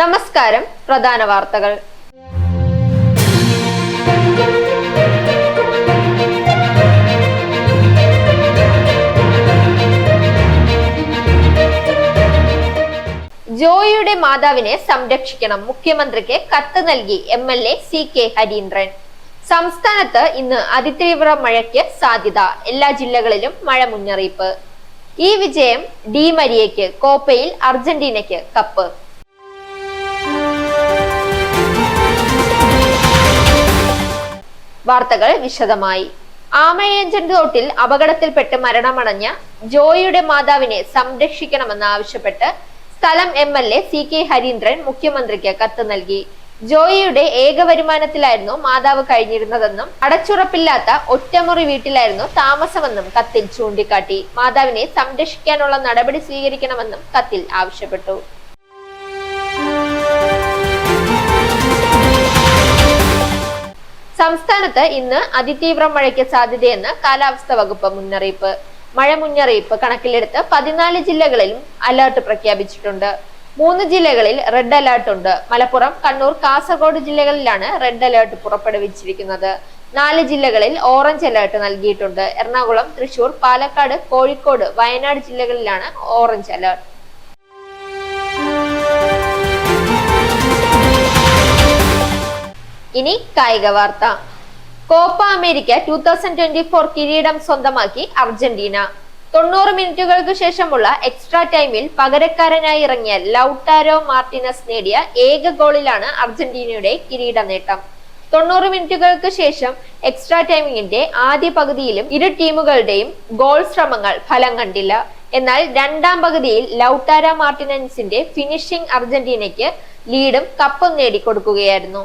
നമസ്കാരം പ്രധാന വാർത്തകൾ. ജോയിയുടെ മാതാവിനെ സംരക്ഷിക്കണം. മുഖ്യമന്ത്രിക്ക് കത്ത് നൽകി M L A C K Harindran. സംസ്ഥാനത്ത് ഇന്ന് അതിതീവ്ര മഴയ്ക്ക് സാധ്യത. എല്ലാ ജില്ലകളിലും മഴ മുന്നറിയിപ്പ്. ഈ വിജയം ഡി മരിയയ്ക്ക് കോപ്പയിൽ അർജന്റീനയ്ക്ക് കപ്പ്. വാർത്തകൾ വിശദമായി. ആമയഞ്ചൻ തോട്ടിൽ അപകടത്തിൽപ്പെട്ട് മരണമടഞ്ഞ ജോയിയുടെ മാതാവിനെ സംരക്ഷിക്കണമെന്ന് ആവശ്യപ്പെട്ട് സ്ഥലം M L A C K Harindran മുഖ്യമന്ത്രിക്ക് കത്ത് നൽകി. ജോയിയുടെ ഏക വരുമാനത്തിലായിരുന്നു മാതാവ് കഴിഞ്ഞിരുന്നതെന്നും അടച്ചുറപ്പില്ലാത്ത ഒറ്റമുറി വീട്ടിലായിരുന്നു താമസമെന്നും കത്തിൽ ചൂണ്ടിക്കാട്ടി. മാതാവിനെ സംരക്ഷിക്കാനുള്ള നടപടി സ്വീകരിക്കണമെന്നും കത്തിൽ ആവശ്യപ്പെട്ടു. സംസ്ഥാനത്ത് ഇന്ന് അതിതീവ്ര മഴയ്ക്ക് സാധ്യതയെന്ന് കാലാവസ്ഥാ വകുപ്പ് മുന്നറിയിപ്പ്. മഴ മുന്നറിയിപ്പ് കണക്കിലെടുത്ത് പതിനാല് ജില്ലകളിലും അലർട്ട് പ്രഖ്യാപിച്ചിട്ടുണ്ട്. മൂന്ന് ജില്ലകളിൽ റെഡ് അലർട്ട് ഉണ്ട്. മലപ്പുറം കണ്ണൂർ കാസർഗോഡ് ജില്ലകളിലാണ് റെഡ് അലർട്ട് പുറപ്പെടുവിച്ചിരിക്കുന്നത്. നാല് ജില്ലകളിൽ ഓറഞ്ച് അലർട്ട് നൽകിയിട്ടുണ്ട്. എറണാകുളം തൃശൂർ പാലക്കാട് കോഴിക്കോട് വയനാട് ജില്ലകളിലാണ് ഓറഞ്ച് അലർട്ട്. ഇനി കായിക വാർത്ത. Copa America two thousand twenty four കിരീടം സ്വന്തമാക്കി അർജന്റീന. തൊണ്ണൂറ് മിനിറ്റുകൾക്ക് ശേഷമുള്ള എക്സ്ട്രാ ടൈമിൽ പകരക്കാരനായി ഇറങ്ങിയ ലൌട്ടാരോ മാർട്ടിനസ് നേടിയ ഏക ഗോളിലാണ് അർജന്റീനയുടെ കിരീട നേട്ടം. തൊണ്ണൂറ് മിനിറ്റുകൾക്ക് ശേഷം എക്സ്ട്രാ ടൈമിങ്ങിന്റെ ആദ്യ പകുതിയിലും ഇരു ടീമുകളുടെയും ഗോൾ ശ്രമങ്ങൾ ഫലം കണ്ടില്ല. എന്നാൽ രണ്ടാം പകുതിയിൽ ലൗട്ടാര മാർട്ടിനൻസിന്റെ ഫിനിഷിംഗ് അർജന്റീനയ്ക്ക് ലീഡും കപ്പും നേടിക്കൊടുക്കുകയായിരുന്നു.